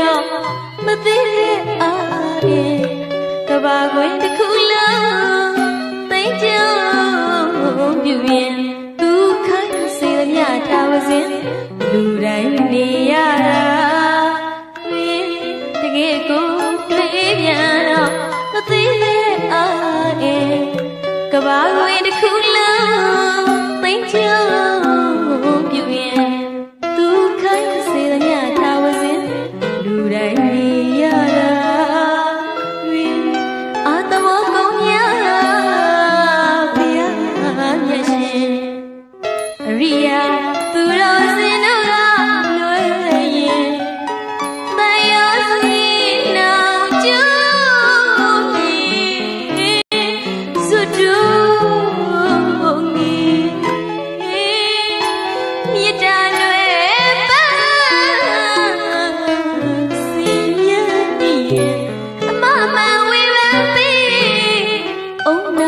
တော့မသိတဲ့အားဖြင့်ကဘာခွင်တစ်ခုလုံးသိကြပြူရင်ဒုက္ခစေသမျှထားပါစဉ်လူတိုင်းနေရတာတွေ့တကယ်ကိုတွေ့ပြန်တော့မသိတဲ့အားဖြင့်ကဘာခွင်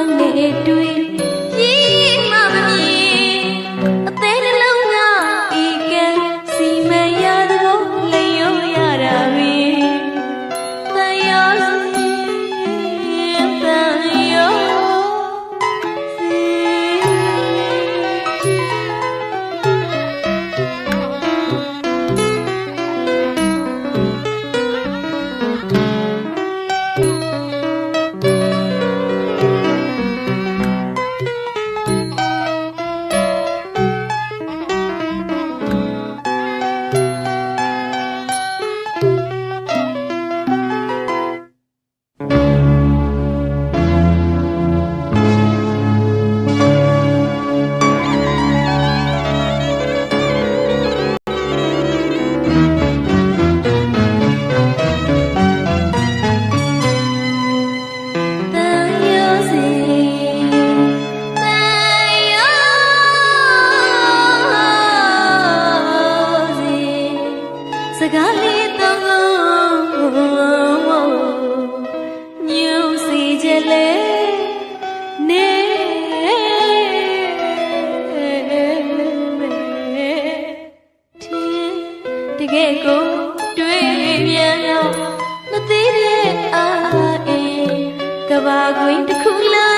lệ tuyên ကားလေးတော့ညှို့စီကြလေနေတကယ်ကိုတွေ့ပြန်တော့မသေးတဲ့အာအေကဘာကွင်းတစ်ခုလား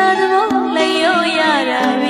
ရာသဘောလျော့ရတာပဲ